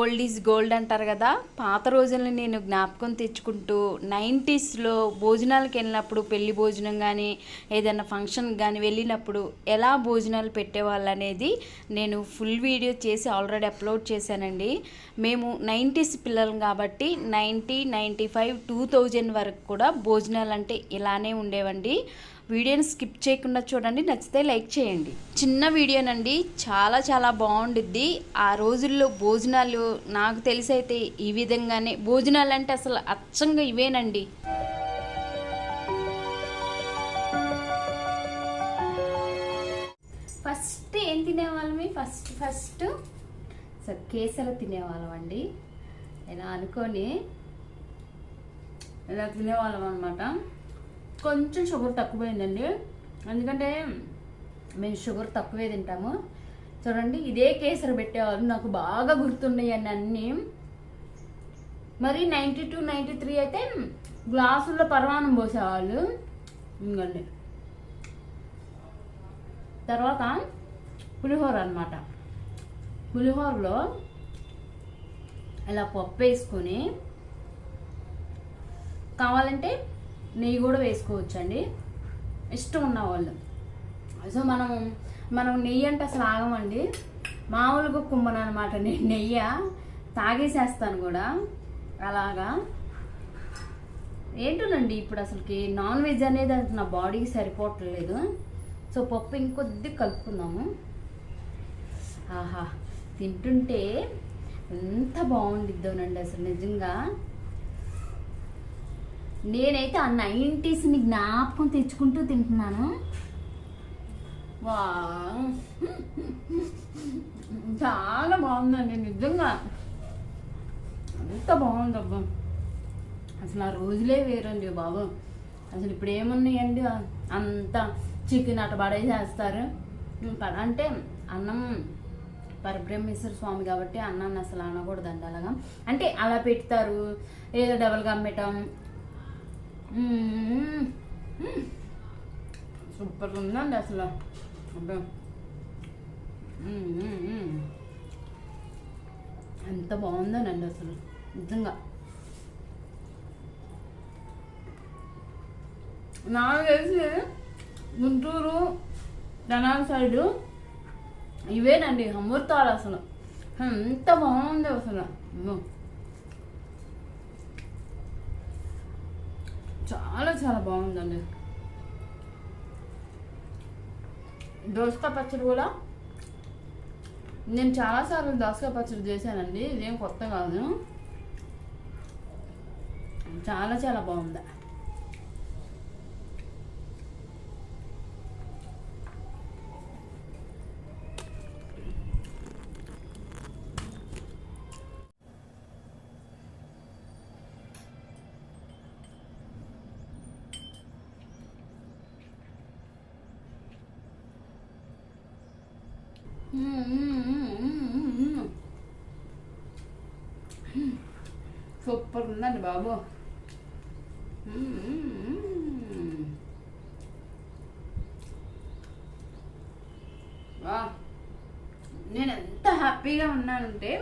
Old is gold అంటారు కదా. పాత రోజులను నేను జ్ఞాపకం తెచ్చుకుంటూ నైంటీస్లో భోజనాలకు వెళ్ళినప్పుడు పెళ్ళి భోజనం కానీ ఏదైనా ఫంక్షన్ కానీ వెళ్ళినప్పుడు ఎలా భోజనాలు పెట్టేవాళ్ళు అనేది నేను ఫుల్ వీడియో చేసి ఆల్రెడీ అప్లోడ్ చేశానండి. మేము నైంటీస్ పిల్లలం కాబట్టి ninety ninety five two thousand వరకు కూడా భోజనాలు అంటే ఇలానే ఉండేవండి. వీడియోని స్కిప్ చేయకుండా చూడండి నచ్చితే లైక్ చేయండి. చిన్న వీడియోనండి చాలా చాలా బాగుండిద్ది. ఆ రోజుల్లో భోజనాలు నాకు తెలిసి అయితే ఈ విధంగానే భోజనాలు అంటే అసలు అచ్చంగా ఇవేనండి. ఫస్ట్ ఏం తినేవాళ్ళమి? ఫస్ట్ ఫస్ట్ సో కేసలు తినేవాళ్ళం అండి ఇలా అనుకొని ఇలా తినేవాళ్ళం అనమాట కొంచెం షుగర్ తక్కువైందండి. ఎందుకంటే మేము షుగర్ తక్కువే తింటాము. చూడండి ఇదే కేసరి పెట్టేవాళ్ళు నాకు బాగా గుర్తున్నాయి అన్ని. అన్నీ మరి నైంటీ టూ నైంటీ త్రీ అయితే గ్లాసుల్లో పరమాణం పోసేవాళ్ళు. ఇంకండి తర్వాత పులిహోర అనమాట పులిహోరలో ఇలా పప్పు వేసుకొని కావాలంటే నెయ్యి కూడా వేసుకోవచ్చు అండి ఇష్టం ఉన్న వాళ్ళు. సో మనం మనం నెయ్యి అంటే అసలు ఆగమండి. మామూలుగా కుమ్మను అనమాట నేను నెయ్యి తాగేసేస్తాను కూడా. అలాగా. ఏంటోనండి ఇప్పుడు అసలుకి నాన్ వెజ్ అనేది అది నా బాడీకి సరిపోవట్లేదు. సో పప్పు ఇంకొద్ది కలుపుకుందాము. ఆహా తింటుంటే ఎంత బాగుండిద్దోనండి అసలు నిజంగా. నేనైతే ఆ నైంటీస్ని జ్ఞాపకం తెచ్చుకుంటూ తింటున్నాను. వా. చాలా బాగుందండి నిజంగా. అంత బాగుందబ్బా. అసలు ఆ రోజులే వేరండి బాబు. అసలు ఇప్పుడు ఏమున్నాయండి అంత చికెన్ అట పడేసేస్తారు. అంటే అన్నం పరబ్రహ్మేశ్వర స్వామి కాబట్టి అన్నాన్ని అసలు అనకూడదండి అలాగా. అంటే అలా పెడతారు ఏదో డబల్గా అమ్మటం సూపర్ ఉందండి అసలు. ఎంత బాగుందోనండి అసలు. నిజంగా. నాకు తెలిసి గుంటూరు తెనాలి సైడు ఇవేనండి అమృతాలు అసలు. ఎంత బాగుంది అసలు. చాలా చాలా బాగుందండి. దోసకాయ పచ్చడి కూడా నేను చాలాసార్లు దోసకాయ పచ్చడి చేశానండి ఇదేం కొత్త కాదు. చాలా చాలా బాగుంది. సూపర్ ఉందండి బాబు. నేను ఎంత హ్యాపీగా ఉన్నానంటే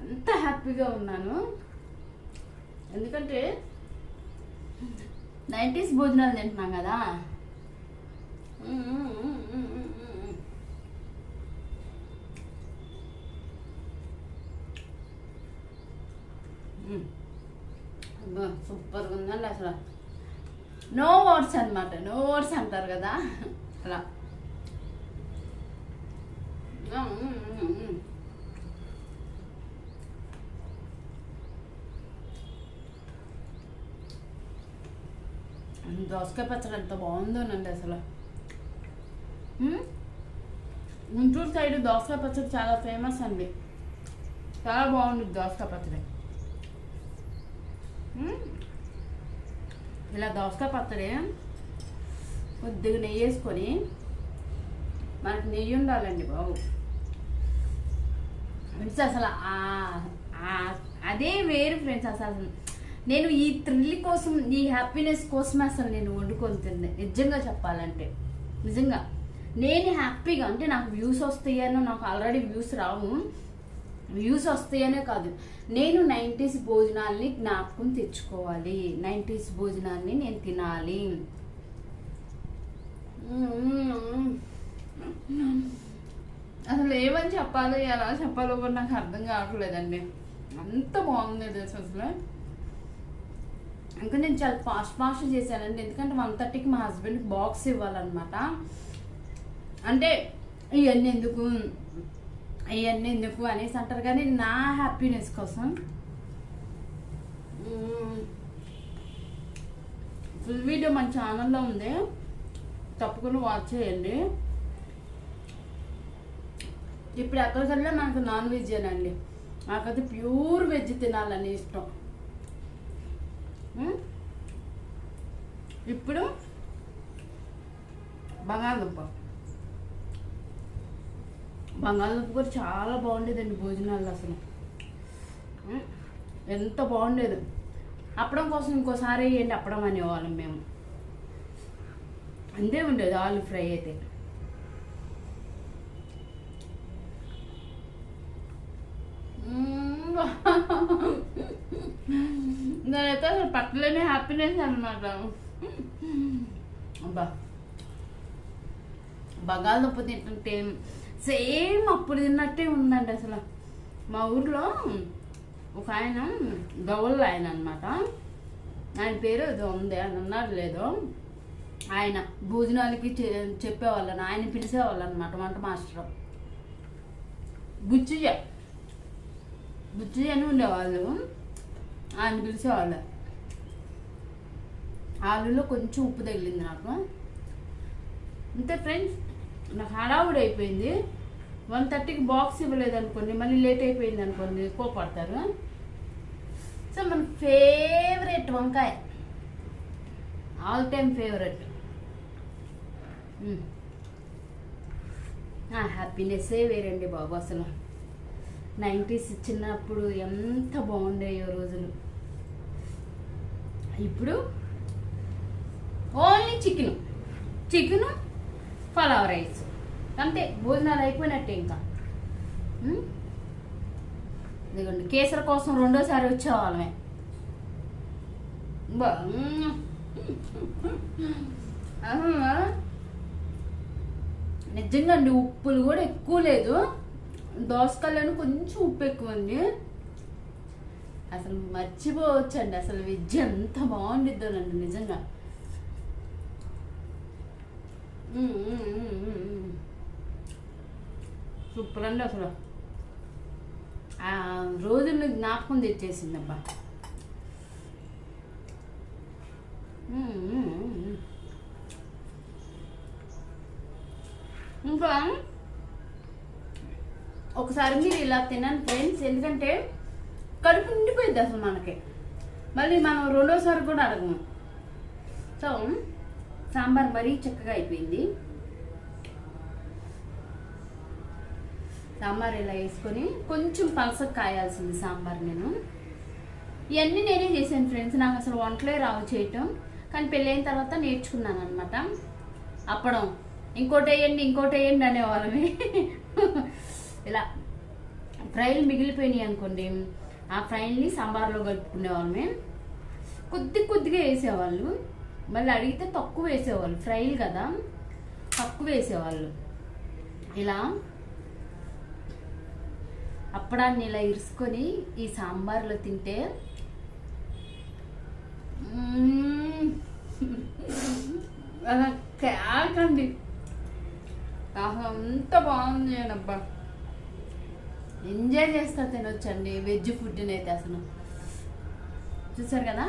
అంత హ్యాపీగా ఉన్నాను. ఎందుకంటే నైంటీస్ భోజనాలు తింటున్నాం కదా అబ్బా, సూపర్గా ఉందండి అసలు. నో వర్డ్స్ అన్నమాట నో వర్డ్స్ అంటారు కదా. అలా. దోసకాయ పచ్చడి ఎంత బాగుందోనండి అసలు. గుంటూరు సైడ్ దోసకాయ పచ్చడి చాలా ఫేమస్ అండి. చాలా బాగుంది దోసకాయ పచ్చడి. ఇలా దోసకాయ పచ్చడి కొద్దిగా నెయ్యి వేసుకొని మనకు నెయ్యి ఉండాలండి బాబు. ఫ్రెండ్స్ అసలు అదే వేరు ఫ్రెండ్స్ అసలు నేను ఈ థ్రిల్ కోసం ఈ హ్యాపీనెస్ కోసమే అసలు నేను వండుకొని తింది నిజంగా చెప్పాలంటే నిజంగా. నేను హ్యాపీగా అంటే నాకు వ్యూస్ వస్తాయనో నాకు ఆల్రెడీ వ్యూస్ రావు. వ్యూస్ వస్తాయనే కాదు. నేను నైంటీస్ భోజనాల్ని జ్ఞాపకం తెచ్చుకోవాలి. నైంటీస్ భోజనాల్ని నేను తినాలి. అసలు ఏమని చెప్పాలో ఎలా చెప్పాలో కూడా నాకు అర్థం కావట్లేదండి. అంత బాగుంది డ్రెస్ అసలు. ఇంకా నేను చాలా ఫాస్ట్ ఫాస్ట్ చేశానండి. ఎందుకంటే వన్ థర్టీకి మా హస్బెండ్కి బాక్స్ ఇవ్వాలన్నమాట. అంటే ఇవన్నీ ఎందుకు? ఇవన్నీ ఎందుకు అనేసి అంటారు కానీ నా హ్యాపీనెస్ కోసం ఫుల్ వీడియో మన ఛానల్లో ఉంది. తప్పకుండా వాచ్ చేయండి. ఇప్పుడు ఎక్కడికల్లా నాకు నాన్ వెజ్ అండి నాకైతే ప్యూర్ వెజ్ తినాలని ఇష్టం. ఇప్పుడు బంగాళదుంప. బంగాళదుంప కూడా చాలా బాగుండేదండి భోజనాలు అసలు. ఎంత బాగుండేది. అప్పడం కోసం ఇంకోసారి వేయండి అప్పడం అనేవాళ్ళం మేము. అంతే ఉండేది ఆలు ఫ్రై అయితే. దానైతే అసలు పట్టలేని హ్యాపీనెస్ అనమాట అబ్బా. బంగాళదుంప తింటుంటే సేమ్ అప్పుడు తిన్నట్టే ఉందండి అసలు. మా ఊర్లో ఒక ఆయన గౌళ్ళ ఆయన అనమాట ఆయన పేరు ఏదో ఉంది అని అన్నారు లేదో. ఆయన భోజనాలకి చె- చెప్పేవాళ్ళని ఆయన పిలిచేవాళ్ళు అనమాట వంట మాస్టర్. బుచ్చియ్య బుచ్చి అని ఉండేవాళ్ళు. ఆయన పిలిచేవాళ్ళు. ఆలులో కొంచెం ఉప్పు తగిలింది నాకు. అంతే ఫ్రెండ్స్ నాకు హడావుడి అయిపోయింది. వన్ థర్టీకి బాక్స్ ఇవ్వలేదు అనుకోండి మళ్ళీ లేట్ అయిపోయింది అనుకోండి కోపడతారు. సో మన ఫేవరెట్ వంకాయ. All time favourite. హ్యాపీనెస్సే వేరండి బాబు అసలు. నైంటీస్ చిన్నప్పుడు ఎంత బాగుండేయో రోజులు. ఇప్పుడు only chicken. Chicken pulao rice అంతే భోజనాలు అయిపోయినట్టే ఇంకా. ఇదిగోండి కేసర కోసం రెండోసారి వచ్చేవాళ్ళమే. నిజంగా అండి ఉప్పులు కూడా ఎక్కువ లేదు. దోసకాయలను కొంచెం ఉప్పు ఎక్కువ ఉంది. అసలు మర్చిపోవచ్చండి అసలు వెజ్ ఎంత బాగుండిద్దోనండి నిజంగా మ్మ్, మ్మ్, మ్మ్, మ్మ్, మ్మ్. సూపర్ అండి అసలు. ఆ రోజులు జ్ఞాపకం తెచ్చేసింది అబ్బా ఇంకా ఒకసారి మీరు ఇలా తినండి ఫ్రెండ్స్ ఎందుకంటే కడుపు నిండిపోయింది అసలు మనకి. మళ్ళీ మనం రెండోసారి కూడా అడగము. సో సాంబార్ మరీ చక్కగా అయిపోయింది. సాంబార్ ఇలా వేసుకొని కొంచెం పలసకు కాయాల్సింది సాంబార్ నేను. ఇవన్నీ నేనే చేశాను ఫ్రెండ్స్ నాకు అసలు వంటలే రావు చేయటం. కానీ పెళ్ళైన తర్వాత నేర్చుకున్నాను అనమాట అప్పడం ఇంకోటి వేయండి ఇంకోటి వేయండి అనేవాళ్ళని ఇలా ఫ్రైలు మిగిలిపోయినాయి అనుకోండి ఆ ఫ్రైల్ని సాంబార్లో కలుపుకునేవాళ్ళమే కొద్ది కొద్దిగా వేసేవాళ్ళు. మళ్ళీ అడిగితే తక్కువ వేసేవాళ్ళు ఫ్రైలు కదా? తక్కువ వేసేవాళ్ళు. ఇలా అప్పడాన్ని ఇలా ఇరుసుకొని ఈ సాంబార్లో తింటే అలా కేకండి అంత బాగుంది అబ్బా. ఎంజాయ్ చేస్తా తినొచ్చండి. వెజ్ ఫుడ్ని అయితే అసలు. చూసారు కదా?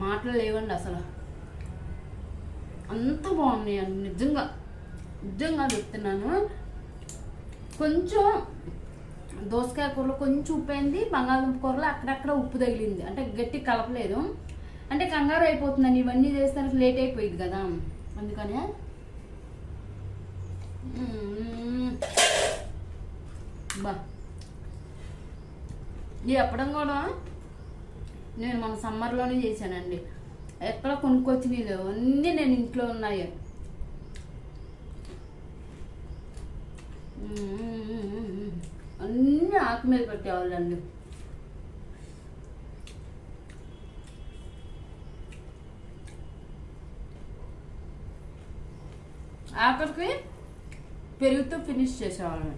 మాటలు లేవండి అసలు. అంత బాగున్నాయి అండి నిజంగా. నిజంగా చెప్తున్నాను. కొంచెం దోసకాయ కూరలో కొంచెం ఉప్పు అయింది బంగాళదుంప కూరలో అక్కడక్కడ ఉప్పు తగిలింది. అంటే గట్టి కలపలేదు. అంటే కంగారు అయిపోతుందని ఇవన్నీ చేస్తానికి లేట్ అయిపోయింది కదా. అందుకనే. బా. ఈ అప్పడం కూడా నేను మన సమ్మర్లోనే చేశానండి. ఎక్కడ కొనుక్కొచ్చినవి లేవు అన్నీ నేను ఇంట్లో ఉన్నాయి. అన్నీ ఆకు మీద పెట్టేవాళ్ళండి. ఆఖరికి పెరుగుతూ ఫినిష్ చేసేవాళ్ళం.